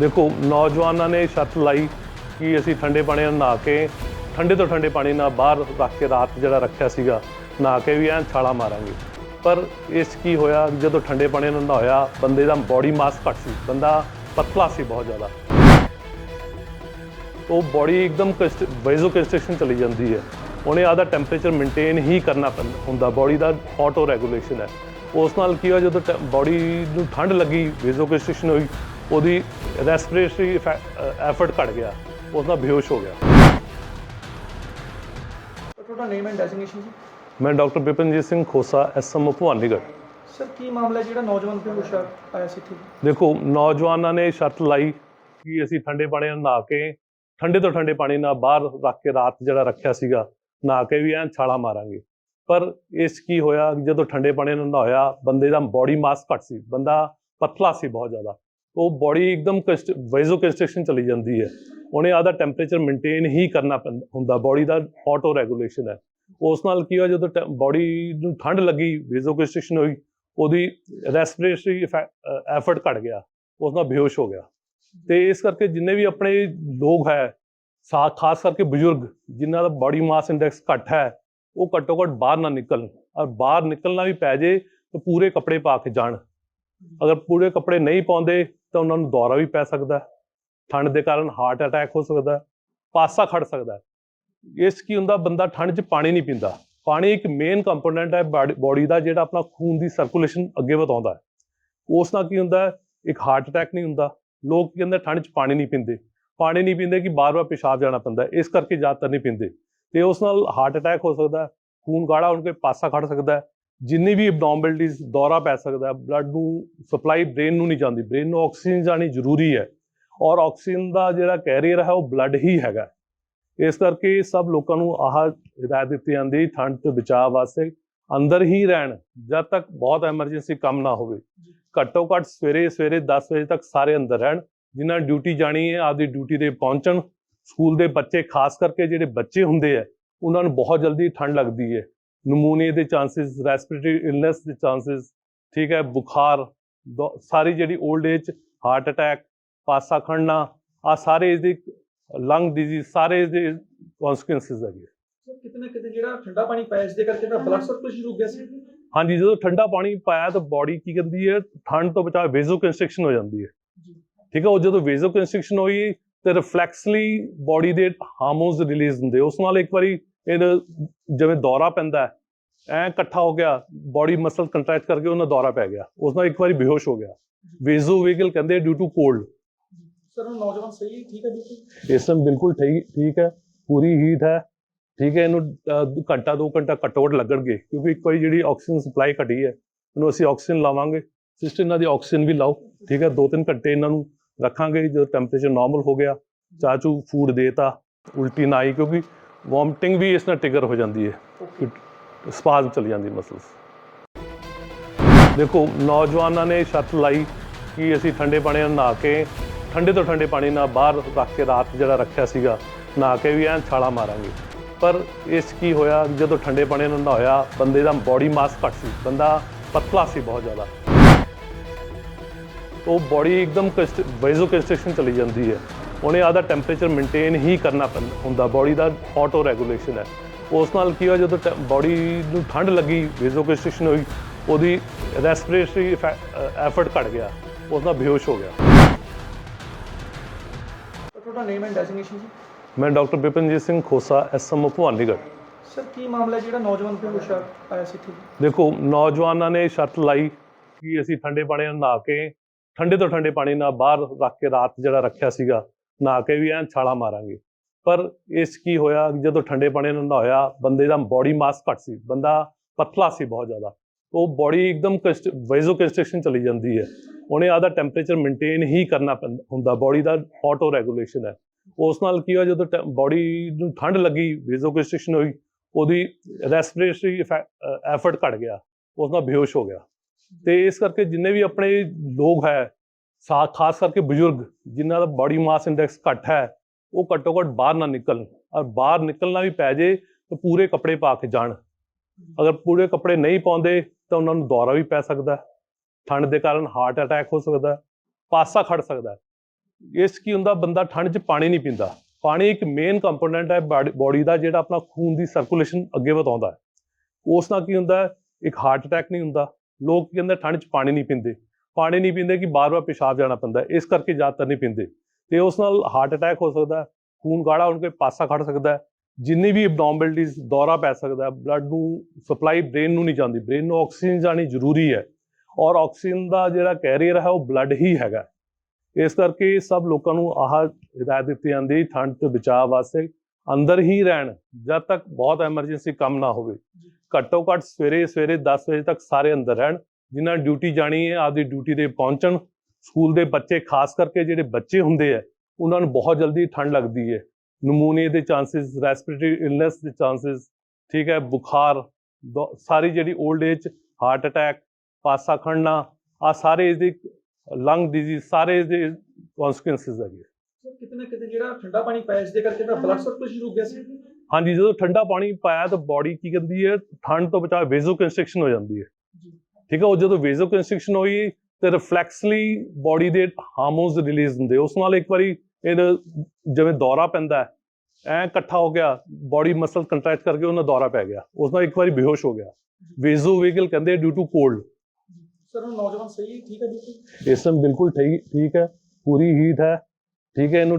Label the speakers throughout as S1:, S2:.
S1: ਦੇਖੋ, ਨੌਜਵਾਨਾਂ ਨੇ ਸ਼ਰਤ ਲਾਈ ਕਿ ਅਸੀਂ ਠੰਡੇ ਪਾਣੀ ਨਾਲ ਨਹਾ ਕੇ, ਠੰਡੇ ਤੋਂ ਠੰਡੇ ਪਾਣੀ ਨਾਲ ਬਾਹਰ ਰੱਖ ਕੇ ਰਾਤ ਜਿਹੜਾ ਰੱਖਿਆ ਸੀਗਾ, ਨਹਾ ਕੇ ਵੀ ਐਂ ਛਾਲਾ ਮਾਰਾਂਗੇ। ਪਰ ਇਸ 'ਚ ਕੀ ਹੋਇਆ, ਜਦੋਂ ਠੰਡੇ ਪਾਣੀ ਨਾਲ ਨਹਾਇਆ, ਬੰਦੇ ਦਾ ਬਾਡੀ ਮਾਸ ਘੱਟ ਸੀ, ਬੰਦਾ ਪਤਲਾ ਸੀ ਬਹੁਤ ਜ਼ਿਆਦਾ। ਉਹ ਬਾਡੀ ਇੱਕਦਮ ਵੈਜ਼ੋ ਕੰਸਟ੍ਰਕਸ਼ਨ ਚਲੀ ਜਾਂਦੀ ਹੈ। ਉਹਨੇ ਆਦਾ ਟੈਂਪਰੇਚਰ ਮੇਨਟੇਨ ਹੀ ਕਰਨਾ ਪੈਂਦਾ, ਹੁੰਦਾ ਬਾਡੀ ਦਾ ਆਟੋ ਰੈਗੂਲੇਸ਼ਨ ਹੈ। ਉਸ ਨਾਲ ਕੀ ਹੋਇਆ, ਜਦੋਂ ਬਾਡੀ ਨੂੰ ਠੰਡ ਲੱਗੀ ਵੈਜ਼ੋ ਕੰਸਟ੍ਰਕਸ਼ਨ ਹੋਈ ਉਹਦੀ ਰੈਸਪੀਰੇਟਰੀ ਐਫਰਟ ਘਟ ਗਿਆ ਨਾਲ ਬੇਹੋਸ਼ ਹੋ ਗਿਆ।
S2: ਤੁਹਾਡਾ ਨੇਮ ਐਂਡ ਡੈਜ਼ਿਗਨੇਸ਼ਨ ਜੀ?
S1: ਮੈਂ doctor Bipanjit Singh Khosa SMO Bhawanigarh
S2: sir ਕੀ ਮਾਮਲਾ ਜਿਹੜਾ ਨੌਜਵਾਨ ਤੇ ਹੁਸ਼ਿਆਰ ਆਇਆ ਸੀ ਇੱਥੇ?
S1: ਦੇਖੋ ਨੌਜਵਾਨਾਂ ਨੇ ਸ਼ਰਤ ਲਾਈ ਕਿ ਅਸੀਂ ਠੰਡੇ ਪਾਣੀ ਨਾਲ ਨਹਾ ਕੇ ਠੰਡੇ ਤੋਂ ਠੰਡੇ ਪਾਣੀ ਨਾਲ ਬਾਹਰ ਰੱਖ ਕੇ ਰਾਤ ਜਿਹੜਾ ਰੱਖਿਆ ਸੀਗਾ ਨਹਾ ਕੇ ਵੀ ਐਂ ਛਾਲਾ ਮਾਰਾਂਗੇ। ਪਰ ਇਸ ਕੀ ਹੋਇਆ ਜਦੋਂ ਠੰਡੇ ਪਾਣੀ ਨਾਲ ਨਹਾਇਆ ਬੰਦੇ ਦਾ ਬਾਡੀ ਮਾਸ ਘੱਟ ਸੀ ਬੰਦਾ ਪਤਲਾ ਸੀ ਬਹੁਤ ਜ਼ਿਆਦਾ। ਉਹ ਬਾਡੀ ਇੱਕਦਮ ਵੈਜ਼ੋ ਕੰਸਟ੍ਰਕਸ਼ਨ ਚਲੀ ਜਾਂਦੀ ਹੈ ਉਹਨੇ ਆਦਾ ਟੈਂਪਰੇਚਰ ਮੇਨਟੇਨ ਹੀ ਕਰਨਾ ਪੈਂਦਾ ਹੁੰਦਾ ਬਾਡੀ ਦਾ ਆਟੋ ਰੈਗੂਲੇਸ਼ਨ ਹੈ ਉਸ ਨਾਲ ਕੀ ਹੋਇਆ ਜਦੋਂ ਬਾਡੀ ਨੂੰ ਠੰਡ ਲੱਗੀ ਵੈਜ਼ੋ ਕੰਸਟ੍ਰਕਸ਼ਨ ਹੋਈ ਉਹਦੀ ਰੈਸਪੀਰੇਟਰੀ ਐਫਰਟ ਘਟ ਗਿਆ ਉਸ ਨਾਲ ਬੇਹੋਸ਼ ਹੋ ਗਿਆ ਤੇ ਇਸ ਕਰਕੇ ਜਿੰਨੇ ਵੀ ਆਪਣੇ ਲੋਕ ਹੈ ਸਾ ਖਾਸ ਕਰਕੇ ਬਜ਼ੁਰਗ ਜਿਨ੍ਹਾਂ ਦਾ ਬਾਡੀ ਮਾਸ ਇੰਡੈਕਸ ਘੱਟ ਹੈ ਉਹ ਘੱਟੋ ਘੱਟ ਬਾਹਰ ਨਾ ਨਿਕਲਣ ਔਰ ਬਾਹਰ ਨਿਕਲਣਾ ਵੀ ਪੈ ਜੇ ਤਾਂ ਪੂਰੇ ਕੱਪੜੇ ਪਾ ਕੇ ਜਾਣ ਅਗਰ ਪੂਰੇ ਕੱਪੜੇ ਨਹੀਂ ਪਾਉਂਦੇ ਤਾਂ ਉਹਨਾਂ ਨੂੰ ਦੌਰਾ ਵੀ ਪੈ ਸਕਦਾ ਹੈ। ਠੰਡ ਦੇ ਕਾਰਨ ਹਾਰਟ ਅਟੈਕ ਹੋ ਸਕਦਾ ਹੈ, ਪਾਸਾ ਖੜ ਸਕਦਾ ਹੈ। ਇਸ ਕੀ ਹੁੰਦਾ ਬੰਦਾ ਠੰਡ 'ਚ ਪਾਣੀ ਨਹੀਂ ਪੀਂਦਾ। ਪਾਣੀ ਇੱਕ ਮੇਨ ਕੰਪੋਨੈਂਟ ਹੈ ਬਾਡੀ ਦਾ ਜਿਹੜਾ ਆਪਣਾ ਖੂਨ ਦੀ ਸਰਕੂਲੇਸ਼ਨ ਅੱਗੇ ਵਧਾਉਂਦਾ ਹੈ। ਉਸ ਨਾਲ ਕੀ ਹੁੰਦਾ ਇੱਕ ਹਾਰਟ ਅਟੈਕ ਨਹੀਂ ਹੁੰਦਾ। ਲੋਕ ਕੀ ਕਹਿੰਦੇ ਠੰਡ 'ਚ ਪਾਣੀ ਨਹੀਂ ਪੀਂਦੇ। ਪਾਣੀ ਨਹੀਂ ਪੀਂਦੇ ਕਿ ਬਾਰ-ਬਾਰ ਪਿਸ਼ਾਬ ਜਾਣਾ ਪੈਂਦਾ ਇਸ ਕਰਕੇ ਜ਼ਿਆਦਾਤਰ ਨਹੀਂ ਪੀਂਦੇ। ਤੇ ਉਸ ਨਾਲ ਹਾਰਟ ਅਟੈਕ ਹੋ ਸਕਦਾ ਖੂਨ ਗਾੜਾ ਹੋਣ ਕੇ ਪਾਸਾ ਖੜ ਸਕਦਾ ਜਿੰਨੀ ਵੀ ਐਬਨੋਰਮੈਲਿਟੀਜ਼ ਦੌਰਾ ਪੈ ਸਕਦਾ ਬਲੱਡ ਨੂੰ ਸਪਲਾਈ ਬ੍ਰੇਨ ਨੂੰ ਨਹੀਂ ਜਾਂਦੀ ਬ੍ਰੇਨ ਨੂੰ ਆਕਸੀਜਨ ਜਾਣੀ ਜ਼ਰੂਰੀ ਹੈ ਔਰ ਆਕਸੀਜਨ ਦਾ ਜਿਹੜਾ ਕੈਰੀਅਰ ਹੈ ਉਹ ਬਲੱਡ ਹੀ ਹੈਗਾ। ਇਸ ਕਰਕੇ ਸਭ ਲੋਕਾਂ ਨੂੰ ਆਹ ਹਿਦਾਇਤ ਦਿੱਤੀ ਜਾਂਦੀ ਠੰਡ ਤੋਂ ਬਚਾਅ ਵਾਸਤੇ ਅੰਦਰ ਹੀ ਰਹਿਣ, ਜਦ ਤੱਕ ਬਹੁਤ ਐਮਰਜੈਂਸੀ ਕੰਮ ਨਾ ਹੋਵੇ। ਘੱਟੋ ਘੱਟ ਸਵੇਰੇ ਸਵੇਰੇ 10 ਵਜੇ ਤੱਕ ਸਾਰੇ ਅੰਦਰ ਰਹਿਣ, ਜਿਨ੍ਹਾਂ ਡਿਊਟੀ ਜਾਣੀ ਹੈ, ਆਪਦੀ ਡਿਊਟੀ ਤੇ ਪਹੁੰਚਣ। ਸਕੂਲ ਦੇ ਬੱਚੇ, ਖਾਸ ਕਰਕੇ ਜਿਹੜੇ ਬੱਚੇ ਹੁੰਦੇ ਆ ਉਹਨਾਂ ਨੂੰ ਬਹੁਤ ਜਲਦੀ ਠੰਡ ਲੱਗਦੀ ਹੈ। ਨਮੂਨੀਏ ਦੇ ਚਾਂਸਸ ਰੈਸਪੀਰੇਟਰੀ ਇਲਨੈਸ ਦੇ ਚਾਂਸਸ ਠੀਕ ਹੈ ਬੁਖਾਰ ਦੋ- ਸਾਰੀ ਜਿਹੜੀ 올ਡ ਏਜ ਹਾਰਟ ਅਟੈਕ ਪਾਸਾ ਖੜਨਾ ਆ ਸਾਰੇ ਇਸਦੀ ਲੰਗ ਡਿਜ਼ੀਜ਼ ਸਾਰੇ ਇਸਦੇ ਕਨਸੀਕੁਐਂਸਸ ਹੈਗੇ
S2: ਸਰ ਕਿਤੇ ਨਾ ਕਿਤੇ ਜਿਹੜਾ ਠੰਡਾ ਪਾਣੀ ਪਾਇਆ ਇਸ ਦੇ ਕਰਕੇ ਤਾਂ ਬਲੱਡ ਸਰਕੂਲੇਸ਼ਨ ਰੁਕ ਗਿਆ ਸੀ।
S1: ਹਾਂਜੀ ਜਦੋਂ ਠੰਡਾ ਪਾਣੀ ਪਾਇਆ ਤਾਂ ਬਾਡੀ ਕੀ ਕਰਦੀ ਹੈ ਠੰਡ ਤੋਂ ਬਚਾ ਵੇਜ਼ੋ ਕੰਸਟ੍ਰਕਸ਼ਨ ਹੋ ਜਾਂਦੀ ਹੈ। ਠੀਕ ਹੈ ਉਹ ਜਦੋਂ ਵੇਜ਼ੋ ਕੰਸਟ੍ਰਕਸ਼ਨ ਹੋਈ ਤੇ ਰਿਫਲੈਕਸਲੀ ਬਾਡੀ ਦੇ ਹਾਰਮੋਨਸ ਰਿਲੀਜ਼ ਹੁੰਦੇ ਉਸ ਨਾਲ ਇੱਕ ਵਾਰੀ ਇਹ ਜਿਵੇਂ ਦੌਰਾ ਪੈਂਦਾ ਹੈ ਐ ਇਕੱਠਾ ਹੋ ਗਿਆ ਬਾਡੀ ਮਸਲ ਕੰਟਰੈਕਟ ਕਰਕੇ ਉਹਨਾਂ ਦੌਰਾ ਪੈ ਗਿਆ ਉਸ ਨਾਲ ਇੱਕ ਵਾਰੀ ਬੇਹੋਸ਼ ਹੋ ਗਿਆ। ਵੇਜ਼ੋ ਵੇਗਲ ਕਹਿੰਦੇ ਡਿਊ ਟੂ ਕੋਲਡ
S2: ਸਰ ਹੁਣ ਨੌਜਵਾਨ ਸਹੀ ਠੀਕ ਹੈ ਬਿਲਕੁਲ?
S1: ਇਸ ਟਾਈਮ ਬਿਲਕੁਲ ਠੀਕ ਠੀਕ ਹੈ ਪੂਰੀ ਹੀਟ ਹੈ ਠੀਕ ਹੈ ਇਹਨੂੰ ਘੰਟਾ ਦੋ ਘੰਟਾ ਘੱਟੋ ਘੱਟ ਲੱਗਣਗੇ ਕਿਉਂਕਿ ਇੱਕ ਵਾਰੀ ਜਿਹੜੀ ਆਕਸੀਜਨ ਸਪਲਾਈ ਘਟੀ ਹੈ ਇਹਨੂੰ ਅਸੀਂ ਆਕਸੀਜਨ ਲਾਵਾਂਗੇ ਸਿਸਟਰ ਇਹਨਾਂ ਦੀ ਆਕਸੀਜਨ ਵੀ ਲਾਓ ਠੀਕ ਹੈ ਦੋ ਤਿੰਨ ਘੰਟੇ ਇਹਨਾਂ ਨੂੰ ਰੱਖਾਂਗੇ ਜਦੋਂ ਟੈਂਪਰੇਚਰ ਨਾਰਮਲ ਹੋ ਗਿਆ ਚਾਚੂ ਫੂਡ ਦੇਤਾ ਉਲਟੀ ਨਾ ਆਈ ਕਿਉਂਕਿ ਵੋਮਟਿੰਗ ਵੀ ਇਸ ਨਾਲ ਟ੍ਰਿਗਰ ਹੋ ਜਾਂਦੀ ਹੈ। ਸਪਾਜ਼ਮ ਚਲੀ ਜਾਂਦੀ ਮਸਲਸ ਦੇਖੋ ਨੌਜਵਾਨਾਂ ਨੇ ਸ਼ਰਤ ਲਾਈ ਕਿ ਅਸੀਂ ਠੰਡੇ ਪਾਣੀ ਨਾਲ ਨਹਾ ਕੇ ਠੰਡੇ ਤੋਂ ਠੰਡੇ ਪਾਣੀ ਨਾਲ ਬਾਹਰ ਰੱਖ ਕੇ ਰਾਤ ਜਿਹੜਾ ਰੱਖਿਆ ਸੀਗਾ ਨਹਾ ਕੇ ਵੀ ਐਂ ਛਾਲਾ ਮਾਰਾਂਗੇ। ਪਰ ਇਸ ਕੀ ਹੋਇਆ ਜਦੋਂ ਠੰਡੇ ਪਾਣੀ ਨਾਲ ਨਹਾਇਆ ਬੰਦੇ ਦਾ ਬਾਡੀ ਮਾਸ ਘੱਟ ਸੀ ਬੰਦਾ ਪਤਲਾ ਸੀ ਬਹੁਤ ਜ਼ਿਆਦਾ। ਉਹ ਬਾਡੀ ਇੱਕਦਮ ਵੈਜ਼ੋ ਕੰਸਟ੍ਰਕਸ਼ਨ ਚਲੀ ਜਾਂਦੀ ਹੈ। ਉਹਨੇ ਆਦਾ ਟੈਂਪਰੇਚਰ ਮੇਨਟੇਨ ਹੀ ਕਰਨਾ ਪੈਂਦਾ ਹੁੰਦਾ ਬਾਡੀ ਦਾ ਆਟੋ ਰੈਗੂਲੇਸ਼ਨ ਹੈ। ਉਸ ਨਾਲ ਕੀ ਹੋਇਆ ਜਦੋਂ ਬਾਡੀ ਨੂੰ ਠੰਡ ਲੱਗੀ ਵੈਜ਼ੋ ਕੰਸਟ੍ਰਕਸ਼ਨ ਹੋਈ ਉਹਦੀ ਰੈਸਪੀਰੇਟਰੀ ਐਫਰਟ ਘਟ ਗਿਆ ਉਸ ਨਾਲ ਬੇਹੋਸ਼ ਹੋ ਗਿਆ।
S2: ਤੁਹਾਡਾ ਨੇਮ ਐਂਡ ਡੈਜ਼ਿਗਨੇਸ਼ਨ ਜੀ?
S1: ਮੈਂ doctor Bipanjit Singh Khosa SMO Bhawanigarh.
S2: Sir ਕੀ ਮਾਮਲਾ ਜਿਹੜਾ ਨੌਜਵਾਨ ਤੇ ਹੁਸ਼ਿਆਰ ਆਇਆ ਸੀ ਇੱਥੇ?
S1: ਦੇਖੋ ਨੌਜਵਾਨਾਂ ਨੇ ਸ਼ਰਤ ਲਾਈ ਕਿ ਅਸੀਂ ਠੰਡੇ ਪਾਣੀ ਨਾਲ ਨਹਾ ਕੇ ਠੰਡੇ ਤੋਂ ਠੰਡੇ ਪਾਣੀ ਨਾਲ ਬਾਹਰ ਰੱਖ ਕੇ ਰਾਤ ਜਿਹੜਾ ਰੱਖਿਆ ਸੀਗਾ ਨਹਾ ਕੇ ਵੀ ਐਂ ਛਾਲਾ ਮਾਰਾਂਗੇ। ਪਰ ਇਸ 'ਚ ਕੀ ਹੋਇਆ, ਜਦੋਂ ਠੰਡੇ ਪਾਣੀ ਨਾਲ ਨਹਾਇਆ, ਬੰਦੇ ਦਾ ਬਾਡੀ ਮਾਸ ਘੱਟ ਸੀ, ਬੰਦਾ ਪਤਲਾ ਸੀ ਬਹੁਤ ਜ਼ਿਆਦਾ। ਉਹ ਬਾਡੀ ਇੱਕਦਮ ਵੈਜ਼ੋ ਕੰਸਟ੍ਰਕਸ਼ਨ ਚਲੀ ਜਾਂਦੀ ਹੈ। ਉਹਨੇ ਆਦਾ ਟੈਂਪਰੇਚਰ ਮੇਨਟੇਨ ਹੀ ਕਰਨਾ ਪੈਂਦਾ ਹੁੰਦਾ ਬਾਡੀ ਦਾ ਆਟੋ ਰੈਗੂਲੇਸ਼ਨ ਹੈ। ਉਸ ਨਾਲ ਕੀ ਹੋਇਆ, ਜਦੋਂ ਬਾਡੀ ਨੂੰ ਠੰਡ ਲੱਗੀ ਵੈਜ਼ੋ ਕੰਸਟ੍ਰਕਸ਼ਨ ਹੋਈ, ਉਹਦੀ ਰੈਸਪੀਰੇਟਰੀ ਐਫਰਟ ਘਟ ਗਿਆ, ਉਸ ਨਾਲ ਬੇਹੋਸ਼ ਹੋ ਗਿਆ। ਤੇ ਇਸ ਕਰਕੇ ਜਿੰਨੇ ਵੀ ਆਪਣੇ ਲੋਕ ਹੈ ਖਾਸ ਕਰਕੇ ਬਜ਼ੁਰਗ, ਜਿਨ੍ਹਾਂ ਦਾ ਬਾਡੀ ਮਾਸ ਇੰਡੈਕਸ ਘੱਟ ਹੈ, ਉਹ ਘੱਟੋ ਘੱਟ ਬਾਹਰ ਨਾ ਨਿਕਲਣ। ਔਰ ਬਾਹਰ ਨਿਕਲਣਾ ਵੀ ਪੈ ਜੇ, ਤਾਂ ਪੂਰੇ ਕੱਪੜੇ ਪਾ ਕੇ ਜਾਣ। ਅਗਰ ਪੂਰੇ ਕੱਪੜੇ ਨਹੀਂ ਪਾਉਂਦੇ, ਤਾਂ ਉਹਨਾਂ ਨੂੰ ਦੌਰਾ ਵੀ ਪੈ ਸਕਦਾ ਠੰਡ ਦੇ ਕਾਰਨ ਹਾਰਟ ਅਟੈਕ ਹੋ ਸਕਦਾ ਪਾਸਾ ਖੜ ਸਕਦਾ ਹੈ। ਇਸ ਕੀ ਹੁੰਦਾ, ਬੰਦਾ ਠੰਡ 'ਚ ਪਾਣੀ ਨਹੀਂ ਪੀਂਦਾ। ਪਾਣੀ ਇੱਕ ਮੇਨ ਕੰਪੋਨੈਂਟ ਹੈ ਬਾਡੀ ਦਾ ਜਿਹੜਾ ਆਪਣਾ ਖੂਨ ਦੀ ਸਰਕੂਲੇਸ਼ਨ ਅੱਗੇ ਵਧਾਉਂਦਾ ਹੈ। ਉਸ ਨਾਲ ਕੀ ਹੁੰਦਾ ਇੱਕ ਹਾਰਟ ਅਟੈਕ ਨਹੀਂ ਹੁੰਦਾ। ਲੋਕ ਕੀ ਕਹਿੰਦੇ, ਠੰਡ 'ਚ ਪਾਣੀ ਨਹੀਂ ਪੀਂਦੇ। ਪਾਣੀ ਨਹੀਂ ਪੀਂਦੇ ਕਿ ਬਾਰ-ਬਾਰ ਪਿਸ਼ਾਬ ਜਾਣਾ ਪੈਂਦਾ ਇਸ ਕਰਕੇ ਜ਼ਿਆਦਾਤਰ ਨਹੀਂ ਪੀਂਦੇ। ਤੇ ਉਸ ਨਾਲ ਹਾਰਟ ਅਟੈਕ ਹੋ ਸਕਦਾ ਖੂਨ ਗਾੜਾ ਹੋਣ ਕੇ ਪਾਸਾ ਖੜ ਸਕਦਾ ਜਿੰਨੀ ਵੀ ਐਬਨੋਰਮੈਲਿਟੀਜ਼ ਦੌਰਾ ਪੈ ਸਕਦਾ ਬਲੱਡ ਨੂੰ ਸਪਲਾਈ ਬ੍ਰੇਨ ਨੂੰ ਨਹੀਂ ਜਾਂਦੀ। ਬ੍ਰੇਨ ਨੂੰ ਆਕਸੀਜਨ ਜਾਣੀ ਜ਼ਰੂਰੀ ਹੈ ਔਰ ਆਕਸੀਜਨ ਦਾ ਜਿਹੜਾ ਕੈਰੀਅਰ ਹੈ ਉਹ ਬਲੱਡ ਹੀ ਹੈਗਾ ਇਸ ਕਰਕੇ ਸਭ ਲੋਕਾਂ ਨੂੰ ਆਹ ਹਦਾਇਤ ਦਿੱਤੀ ਜਾਂਦੀ ਠੰਡ ਤੋਂ ਬਚਾਅ ਵਾਸਤੇ ਅੰਦਰ ਹੀ ਰਹਿਣ, ਜਦ ਤੱਕ ਬਹੁਤ ਐਮਰਜੈਂਸੀ ਕੰਮ ਨਾ ਹੋਵੇ। ਘੱਟੋ ਘੱਟ ਸਵੇਰੇ ਸਵੇਰੇ 10 ਵਜੇ ਤੱਕ ਸਾਰੇ ਅੰਦਰ ਰਹਿਣ। ਜਿਨ੍ਹਾਂ ਡਿਊਟੀ ਜਾਣੀ ਹੈ ਆਪਦੀ ਡਿਊਟੀ ਤੇ ਪਹੁੰਚਣ ਸਕੂਲ ਦੇ ਬੱਚੇ ਖਾਸ ਕਰਕੇ ਜਿਹੜੇ ਬੱਚੇ ਹੁੰਦੇ ਆ ਉਹਨਾਂ ਨੂੰ ਬਹੁਤ ਜਲਦੀ ਠੰਡ ਲੱਗਦੀ ਹੈ। ਨਮੂਨੀਏ ਦੇ ਚਾਂਸਸ ਰੈਸਪੀਰੇਟਰੀ ਇਲਨੈਸ ਦੇ ਚਾਂਸਸ ਠੀਕ ਹੈ ਬੁਖਾਰ ਦੋ- ਸਾਰੀ ਜਿਹੜੀ 올ਡ ਏਜ ਹਾਰਟ ਅਟੈਕ ਪਾਸਾ ਖੜਨਾ ਆ ਸਾਰੇ ਇਹਦੇ ਲੰਗ ਡਿਜ਼ੀਜ਼ ਸਾਰੇ ਇਹਦੇ ਕਨਸੀਕੁਐਂਸਸ ਹੈਗੇ
S2: ਸਰ ਕਿਤੇ ਜਿਹੜਾ ਠੰਡਾ ਪਾਣੀ ਪਾਇਆ ਇਸ ਦੇ ਕਰਕੇ ਤਾਂ ਬਲੱਡ ਸਰਕੂਲੇਸ਼ਨ ਰੁਕ ਗਿਆ ਸੀ।
S1: ਹਾਂਜੀ ਜਦੋਂ ਠੰਡਾ ਪਾਣੀ ਪਾਇਆ ਤਾਂ ਬਾਡੀ ਕੀ ਕਰਦੀ ਹੈ ਠੰਡ ਤੋਂ ਬਚਾ ਵੇਜ਼ੋ ਕੰਸਟ੍ਰਿਕਸ਼ਨ ਹੋ ਜਾਂਦੀ ਹੈ। ਠੀਕ ਹੈ ਉਹ ਜਦੋਂ ਵੇਜ਼ੋ ਕੰਸਟ੍ਰਿਕਸ਼ਨ ਹੋਈ ਤੇ ਰਿਫਲੈਕਸਲੀ ਬਾਡੀ ਦੇ ਹਾਰਮੋਨਸ ਰਿਲੀਜ਼ ਹੁੰਦੇ ਉਸ ਨਾਲ ਇੱਕ ਵਾਰੀ ਇਹ ਜਿਵੇਂ ਦੌਰਾ ਪੈਂਦਾ ਹੈ ਐ ਇਕੱਠਾ ਹੋ ਗਿਆ ਬਾਡੀ ਮਸਲ ਕੰਟਰੈਕਟ ਕਰਕੇ ਉਹਨਾਂ ਦੌਰਾ ਪੈ ਗਿਆ। ਉਸ ਨਾਲ ਇੱਕ ਵਾਰੀ ਬੇਹੋਸ਼ ਹੋ ਗਿਆ। ਵੇਜ਼ੋ ਵੇਗਲ ਕਹਿੰਦੇ ਡਿਊ ਟੂ ਕੋਲਡ
S2: ਸਰ ਉਹ ਨੌਜਵਾਨ ਸਹੀ ਠੀਕ ਹੈ ਬਿਲਕੁਲ
S1: ਇਸ ਟਾਈਮ ਬਿਲਕੁਲ ਠੀਕ ਠੀਕ ਹੈ ਪੂਰੀ ਹੀਟ ਹੈ। ਠੀਕ ਹੈ ਇਹਨੂੰ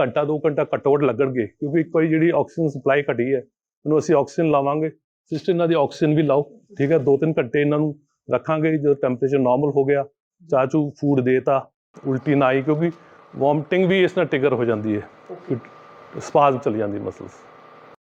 S1: ਘੰਟਾ ਦੋ ਘੰਟਾ ਘੱਟੋ ਘੱਟ ਲੱਗਣਗੇ ਕਿਉਂਕਿ ਇੱਕ ਵਾਰੀ ਜਿਹੜੀ ਆਕਸੀਜਨ ਸਪਲਾਈ ਘਟੀ ਹੈ ਇਹਨੂੰ ਅਸੀਂ ਆਕਸੀਜਨ ਲਾਵਾਂਗੇ। ਸਿਸਟਰ ਇਹਨਾਂ ਦੀ ਆਕਸੀਜਨ ਵੀ ਲਾਓ ਠੀਕ ਹੈ ਦੋ ਤਿੰਨ ਘੰਟੇ ਇਹਨਾਂ ਨੂੰ ਰੱਖਾਂਗੇ ਜਦੋਂ ਟੈਂਪਰੇਚਰ ਨਾਰਮਲ ਹੋ ਗਿਆ ਚਾਚੂ ਫੂਡ ਦੇਤਾ ਉਲਟੀ ਨਾ ਆਈ ਕਿਉਂਕਿ ਵੋਮਟਿੰਗ ਵੀ ਇਸ ਨਾਲ ਟ੍ਰਿਗਰ ਹੋ ਜਾਂਦੀ ਹੈ। ਸਪਾਜ਼ਮ ਚਲੀ ਜਾਂਦੀ ਮਸਲਸ